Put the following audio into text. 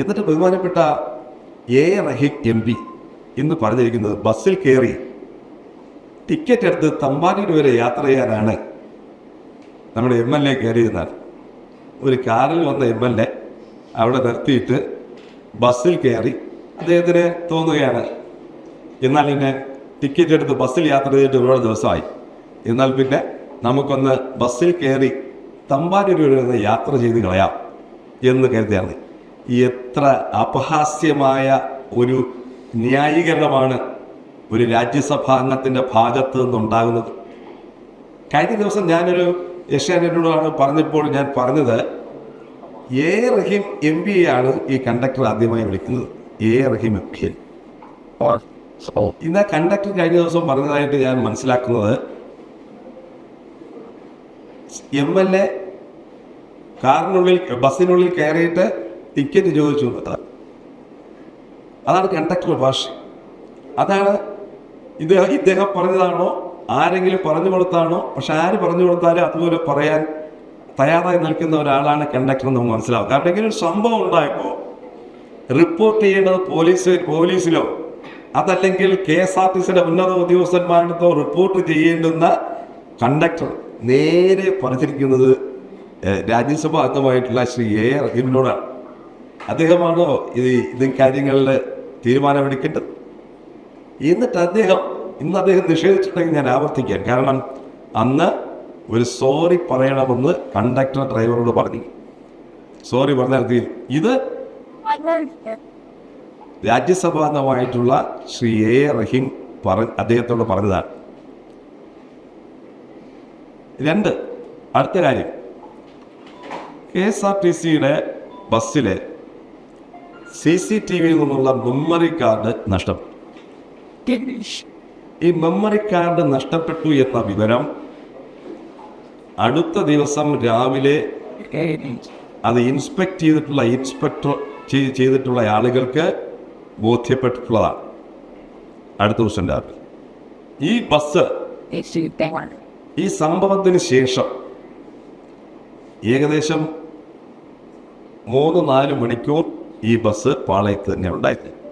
എന്നിട്ട് ബഹുമാനപ്പെട്ട A Rahim M P എന്ന് പറഞ്ഞിരിക്കുന്നത് ബസ്സിൽ കയറി ടിക്കറ്റ് എടുത്ത് തമ്പാനൂർ വരെ യാത്ര ചെയ്യാനാണ് നമ്മുടെ എം എൽ എ കയറിയിരുന്നാൽ ഒരു കാറിൽ വന്ന എം എൽ എ അവിടെ നിർത്തിയിട്ട് ബസ്സിൽ കയറി അദ്ദേഹത്തിന് തോന്നുകയാണ് എന്നാൽ പിന്നെ ടിക്കറ്റ് എടുത്ത് ബസ്സിൽ യാത്ര ചെയ്തിട്ട് ഒരുപാട് ദിവസമായി. എന്നാൽ പിന്നെ നമുക്കൊന്ന് ബസ്സിൽ കയറി തമ്പാനൂർ വരെ യാത്ര ചെയ്ത് കളയാം എന്ന് കരുതിയാണ്. എത്ര അപഹാസ്യമായ ഒരു ന്യായീകരണമാണ് ഒരു രാജ്യസഭാ അംഗത്തിന്റെ ഭാഗത്ത് നിന്നുണ്ടാകുന്നത്. കഴിഞ്ഞ ദിവസം ഞാനൊരു ഏഷ്യാനെറ്റിനോടാണ് പറഞ്ഞപ്പോൾ ഞാൻ പറഞ്ഞത് എ റഹീം എം പി ആണ് ഈ കണ്ടക്ടർ ആദ്യമായി വിളിക്കുന്നത്. എ റഹീം എം പി ഇന്ന് കണ്ടക്ടർ കഴിഞ്ഞ ദിവസം പറഞ്ഞതായിട്ട് ഞാൻ മനസ്സിലാക്കുന്നത് എം എൽ എ കാറിനുള്ളിൽ ബസ്സിനുള്ളിൽ കയറിയിട്ട് ടിക്കറ്റ് ചോദിച്ചു. അത്ര അതാണ് കണ്ടക്ടർ ഭാഷ. അതാണ് ഇത് ഇദ്ദേഹം പറഞ്ഞതാണോ? ആരെങ്കിലും പറഞ്ഞു കൊടുത്താണോ? പക്ഷെ ആര് പറഞ്ഞു കൊടുത്താലും അതുപോലെ പറയാൻ തയ്യാറായി നിൽക്കുന്ന ഒരാളാണ് കണ്ടക്ടർ എന്ന് മനസ്സിലാവും. കാരണം ഇങ്ങനെ ഒരു സംഭവം ഉണ്ടായപ്പോൾ റിപ്പോർട്ട് ചെയ്യേണ്ടത് പോലീസ് പോലീസിലോ അതല്ലെങ്കിൽ കെ എസ് ആർ ടി സിയുടെ ഉന്നത ഉദ്യോഗസ്ഥന്മാരുടെ റിപ്പോർട്ട് ചെയ്യേണ്ടുന്ന കണ്ടക്ടർ നേരെ പറഞ്ഞിരിക്കുന്നത് രാജ്യസഭാ അംഗമായിട്ടുള്ള ശ്രീ എ റഹീമിനോടാണ് അദ്ദേഹമാണോ ഇത് ഇത് കാര്യങ്ങളിൽ തീരുമാനമെടുക്കേണ്ടത്. എന്നിട്ട് അദ്ദേഹം ഇന്ന് അദ്ദേഹം നിഷേധിച്ചിട്ടുണ്ടെങ്കിൽ ഞാൻ ആവർത്തിക്കാം. കാരണം അന്ന് ഒരു സോറി പറയണമെന്ന് കണ്ടക്ടർ ഡ്രൈവറോട് പറഞ്ഞു. സോറി പറഞ്ഞാൽ തീരും ഇത് രാജ്യസഭാംഗമായിട്ടുള്ള ശ്രീ എ റഹീം പറ അദ്ദേഹത്തോട് പറഞ്ഞതാണ്. രണ്ട് അടുത്ത കാര്യം. കെ എസ് ആർ ടി സിയുടെ ബസ്സിലെ സി സി ടി വിയിൽ നിന്നുള്ള മെമ്മറി കാർഡ് നഷ്ടപ്പെട്ടു ഈ മെമ്മറി കാർഡ് നഷ്ടപ്പെട്ടു എന്ന വിവരം അടുത്ത ദിവസം രാവിലെ അത് ഇൻസ്പെക്ട് ചെയ്തിട്ടുള്ള ഇൻസ്പെക്ടർ ചെയ്തിട്ടുള്ള ആളുകൾക്ക് ബോധ്യപ്പെട്ടിട്ടുള്ളതാണ്. അടുത്ത ദിവസം രാവിലെ. ഈ ബസ് ഈ സംഭവത്തിന് ശേഷം ഏകദേശം മൂന്ന് നാല് മണിക്കൂർ ഈ ബസ് പാളയത്ത് തന്നെ ഉണ്ടായിരുന്നു.